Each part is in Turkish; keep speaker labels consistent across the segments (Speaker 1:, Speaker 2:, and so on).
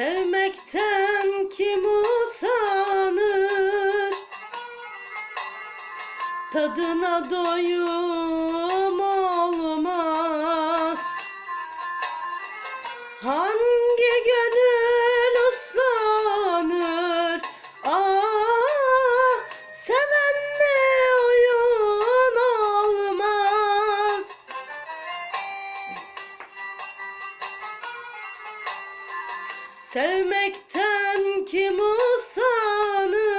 Speaker 1: Sevmekten kim usanır? Tadına doyum Sevmekten kim usanır?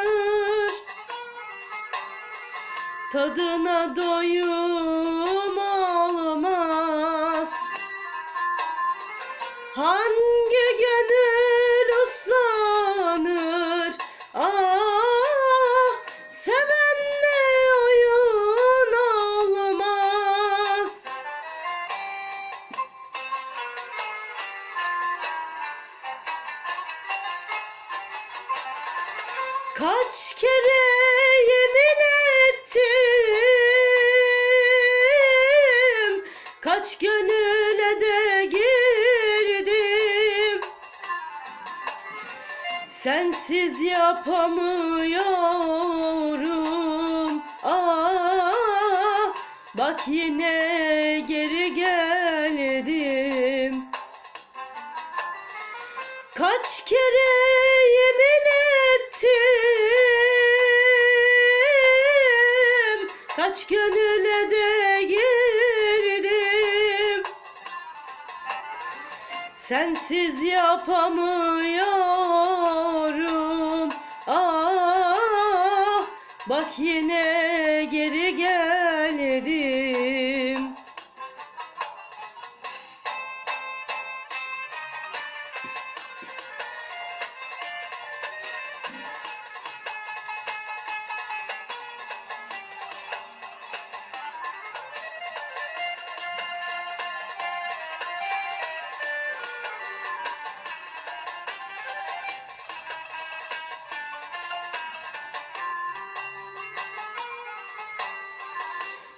Speaker 1: Tadına doyum olmaz. Hangi gönül Kaç kere yemin ettim. Kaç gönüle de girdim. Sensiz yapamıyorum. Ah bak yine geri geldim. Kaç kere Kaç gönüle de girdim. Sensiz yapamıyorum. Ah bak yine geri geldim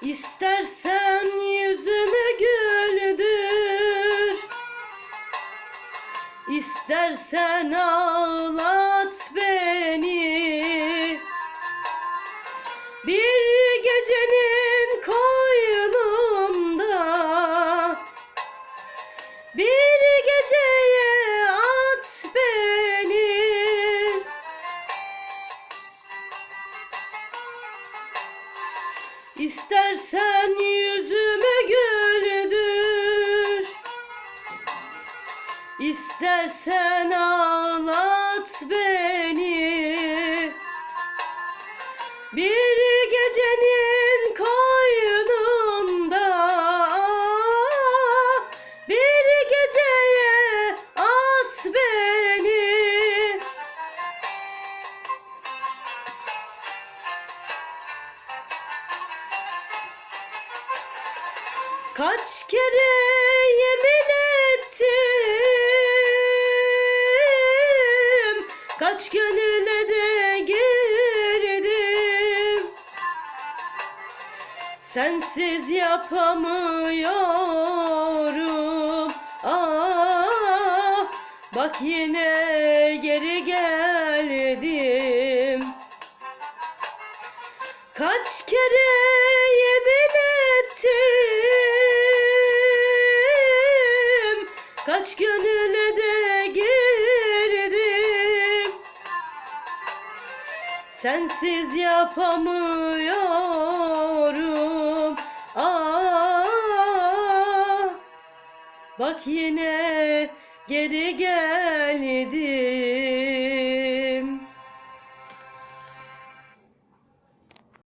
Speaker 1: İstersen yüzümü güldür İstersen ağlat beni. Bir İstersen yüzümü güldür İstersen ağlat Kaç kere yemin ettim. Kaç gönüle de girdim. Sensiz yapamıyorum. Ah bak yine geri geldim. Kaç kere Sensiz yapamıyorum. Ah Bak yine geri geldim